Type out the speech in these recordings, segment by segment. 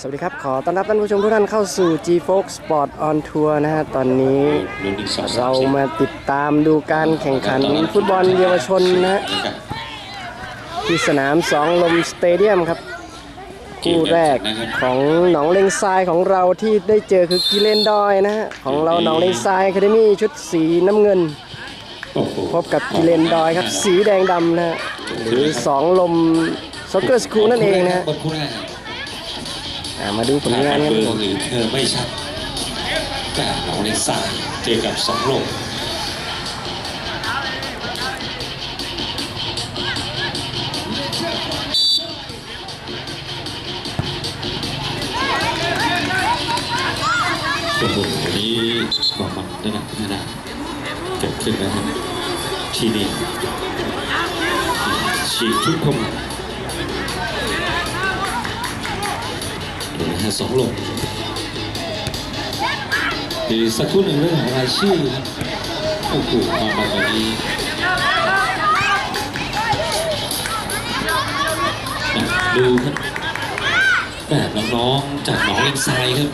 สวัสดีครับ ขอต้อนรับท่านผู้ชมทุกท่านเข้าสู่ G Fox Sport on Tour นะฮะ ตอนนี้เรามาติดตามดูการแข่งขันฟุตบอลเยาวชนนะฮะที่สนามสองลมสเตเดียมครับ คู่แรกของหนองเลงทรายของเราที่ได้เจอคือกิเลนดอยนะฮะ ของเราหนองเลงทรายคาเดมี่ชุดสีน้ำเงิน พบกับกิเลนดอยครับ สีแดงดำนะฮะหรือสองลมซ็อกเกอร์สคูลนั่นเองนะฮะ อ่ามาดูผลงานกันเบคอร์หรือเธอไม่ชัดแต่เราในสายเจอกับสองโลกโอ้โหนนี้บอกมันได้หนักขนาดเกิดขึ้นนะครับที่นี่ฉีดทุกคน เดี๋ยวนะฮะสองโลกอีกสักครู่หนึ่งเรื่องของรายชื่อครับโอ้โหมามาตอนนี้ดูครับแบบน้องๆจากหนองเลงทรายครับ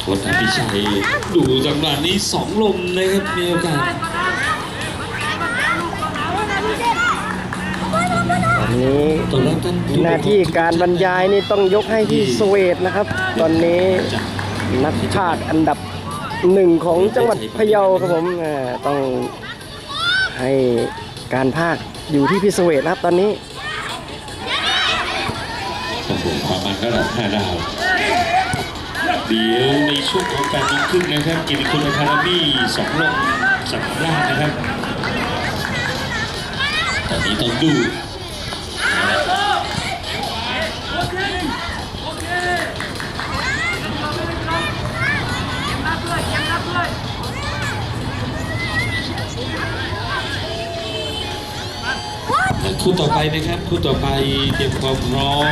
ทวนพิชัยดูจังหวะนี้สองลมนะครับมีโอกาส นนี้ตอนแรกท่านหน้าที่การบรรยายนี่ต้องยกให้ที่สเวตนะครับ ตอนนี้นักภาคอันดับหนึ่งของจังหวัดพะเยาครับผมอ่าต้องให้การภาคอยู่ที่พิสเวตนะครับตอนนี้โอ้โหความมันก็ระดับห้าดาวเดี๋ยวในช่วงของการยิงครึ่งนะครับเกียรติคุณอาคาเดมี่สองลงสักราชนะครับ ตอนนี้ต้องดู คู่ต่อไปนะครับคู่ต่อไปเตรียมความพร้อม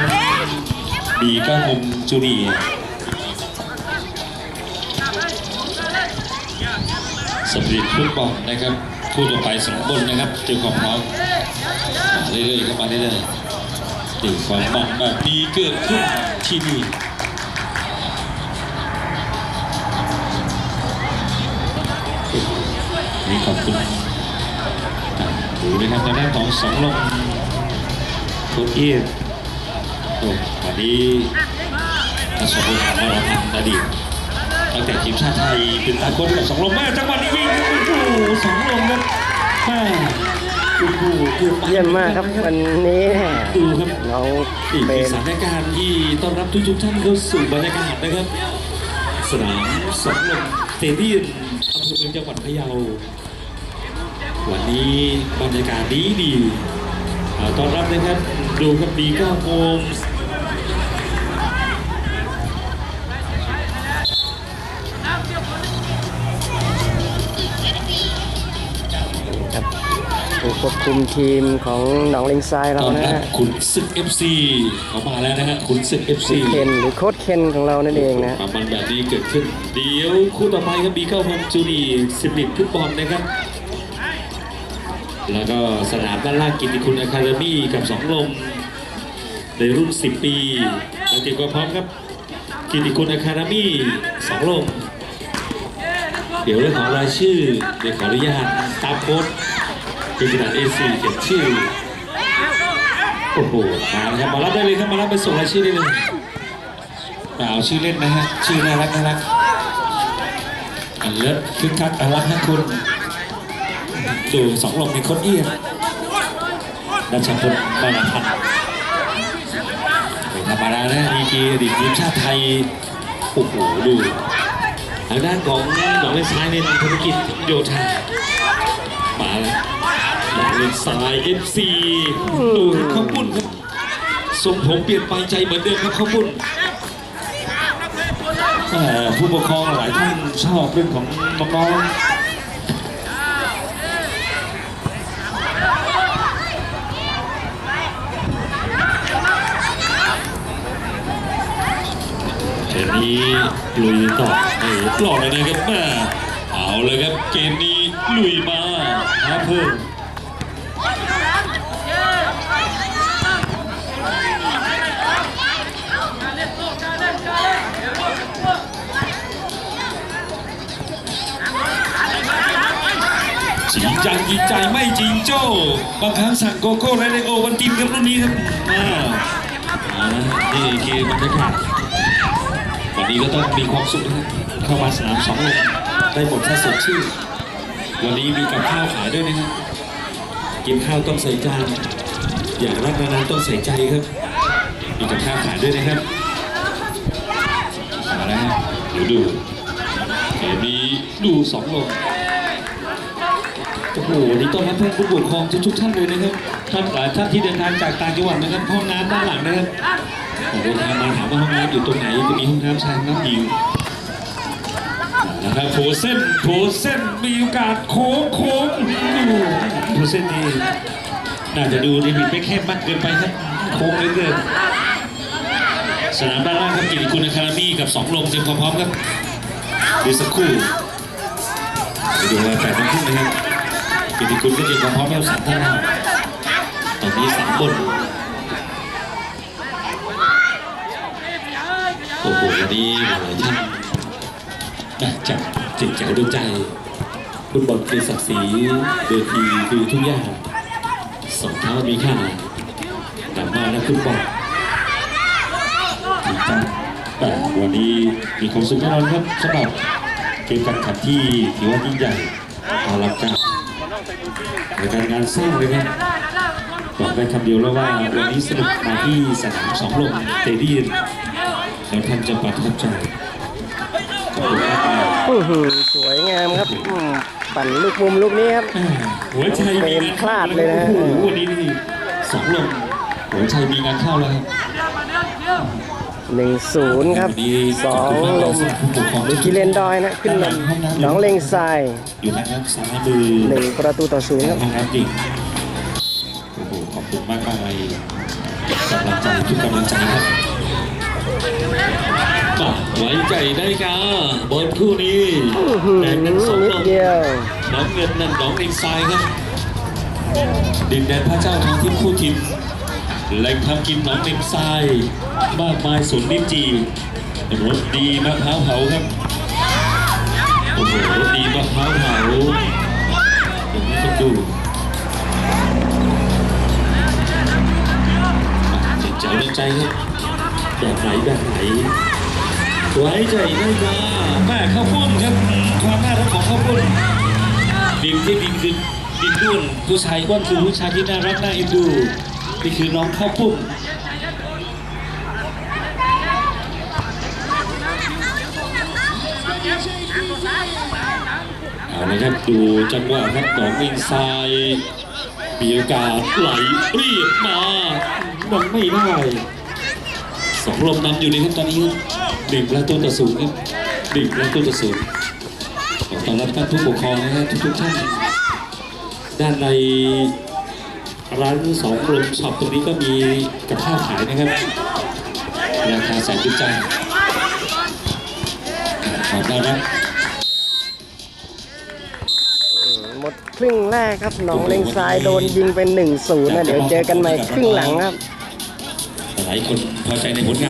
บีก้าหมจูเนียสปริตฟุตบอลนะครับคู่ต่อไปสองคนนะครับเตรียมความพร้อมเรื่อยๆเข้ามาเรื่อยๆตีความมันแบบนี้เกิดขึ้นที่นี่นี่ขอบคุณ ดูนะครับทางด้านของสองลงโค้ชเอียนโอ้วันนี้ถ้าสองคนมาเราทำอดีตตั้งแต่ทีมชาติไทยเป็นตาคนกับสองลงแม่จังหวะนี้วิ่งโอ้โหสองลงครับแม่โอ้โหเกือบไปเยี่ยมมากครับวันนี้ดูครับน้องอีกเป็เป็นสถานการณ์ที่ต้อนรับทุกๆท่านเข้าสู่บรรยากาศนะครับสนามสองลมเตเดียมอำเภอเมืองจังหวัดพะเยา วันนี้บรรยากาศดีดีอต้อนรับนะครับดูครับปีก้าโฮมงครับผู้ควบคุมทีมของหนองเลงทรายเราตอนะรับฮะขุนศึก FC เขามาแล้วนะฮะขุนศึก FC เคนหรือโค้ชเคนของเรานั่นเองนะความมันแบบนี้เกิดขึ้น เดี๋ยวคู่ต่อไปครับบีเก้าโฮมจูนีสิบลิตฟุตบอลนะครับ แล้วก็สนามด้านล่างกิตติคุณอะคาเดมี่กับสองลมในรุ่น 10 ปีเราเตรียมความพร้อมครับ กิตติคุณอะคาเดมี่สองลมเดี๋ยวเรื่องของรายชื่อ เดี๋ยวขออนุญาตตามโค้ดเป็นกระดาษ A4 เขียนชื่อ โอ้โหมาครับมารับได้เลยครับ มารับไปส่งรายชื่อได้เลยเอาชื่อเล่นนะฮะ ชื่อน่ารักน่ารักอันเลิศคึกคักอันรักนะคุณ ดูสองลมมีคนเอี้ยนดัชพลมาลาพันธ์ธรรมดานะดีกีอดีตทีมชาติไทย โอ้โหดูทางด้านของหนองเล่นซ้ายในธุรกิจโยธามาแล้วหนองเล่นซ้ายเอฟซีดูข้าวปุ้นครับทรงผมเปลี่ยนไปใจเหมือนเดิมครับข้าวปุ้นแต่ผู้ปกครองหลายท่านชอบเรื่องของน้อง นี้ลุยต่อเอ้กรอบเลยนะครับแม่เอาเลยครับเกมนี้ลุยมาฮาเพิ่มจริงจังจริงใจไม่จริงโจ้บางครั้งสั่งโกโก้และเลโอวันจริงครับรุ่นนี้ครับอ่านี่เกมมันจะขาด นี้ก็ต้องมีความสุขนะครับเข้ามาสนามสองลมได้หมดถ้าสดชื่นวันนี้มีกับข้าวขายด้วยนะครับกินข้าวต้องใส่จานอย่ารักนานๆต้องใส่ใจครับมีกับข้าวขายด้วยนะครับมาแล้วฮะเดี๋ยวดูเกมนี้ดูสองลม โอ้โหนนี้ต้อนรับท่านผู้ปกครองทุกๆท่านเลยนะครับท่านหลายท่านที่เดินทางจากต่างจังหวัดนะครับห้องน้ำด้านหลังนะครับผมเดินทางมาถามว่าห้องน้ำอยู่ตรงไหนจะมีห้องน้ำชายห้องน้ำหญิงนะครับโผเส้นโผเส้นมีโอกาสโค้งโค้งโผเส้นนี่น่าจะดูดีมิดไม่แคบมากเกินไปครับโค้งเหลือเกินสนามด้านล่างครับกิติคุณอะคารามีกับสองลมเตรียมความพร้อมครับดูสักครู่ไปดูว่าแปดโมงครึ่งนะครับ กิติคุณก็เตรียมาพร้อมแล้วสามท่านแล้วตอนนี้สามบนโอ้โหวันนี้หลายท่านนะจับจิตใจดวงใจฟุตบอลคือศักดิ์ศรีเวทีคือทุกอย่างสองเท้ามีค่านำมานักฟุตบอลจริงจังแต่วันนี้มีความสุขแน่นอนครับสำหรับเกมการแข่งขันที่ถือว่ายิ่งใหญ่อลังการ ในการงานสร้างเลยครับบอกได้คำเดียวแล้วว่าวันนี้สนุกมาที่สนามสองลมสเตเดียมแล้วท่านจะประทับใจขอบคุณมากๆอื้อหือสวยงามครับอืมปั่นลูกมุมลูกนี้ครับหัวใจมีงานพลาดเลยนะฮะโอ้โหวันนี้นี่สองลมหัวใจมีงานเข้าแล้วครับ หนึ่งศูนย์ครับสองลมกิเลนดอยนะขึ้นนำน้องเลงทรายอยู่ทางด้านซ้ายมือหนึ่งประตูต่อศูนย์ครับห้องน้ำจริงโอ้โหขอบคุณมากมากๆเลยกำลังใจทุกกำลังใจครับมาไว้ใจได้กาบอลคู่นี้อื้อหือแดงนั้นสองนิลดมเดียวน้องเงินนั่นน้องเองทรายครับดินแดนพระเจ้าทางทิพย์คู่ทิม แหล่งทำกินน้องเองทรายมากมายสวนลิ้นจีรสดีมะพร้าวเผาครับโอ้โหรสดีมะพร้าวเผาผมต้องดูเจ็บใจเรื่องใจครับแบบไหนแบบไหนไว้ใจได้จ้าแม่ข้าวปุ้นครับความน่ารักของข้าวปุ้นดินที่ดินคือดินด้วนผู้ชายอ้วนคือผู้ชายที่น่ารักน่าเอ็นดู นี่คือน้องข้าวปุ้นเอาละครับดูจังหวะครับน้องอิงซายมีโอกาสไหลเรียบมามันไม่ได้สองลมนำอยู่ในครับตอนนี้หนึ่งประตูต่อศูนย์ครับหนึ่งประตูต่อศูนย์ขอต้อนรับท่านผู้ปกครองนะครับทุกๆท่านด้านใน ร้านสองลมช็อปตรงนี้ก็มีกับข้าวขายนะครับราคาแสนจุใจขอบคุณครับหมดครึ่งแรกครับน้องเลงทรายโดนยิงเป็นหนึ่งศูนย์นะเดี๋ยวเจอกันใหม่ครึ่งหลังครับ หลายคนพอใจในผลงาน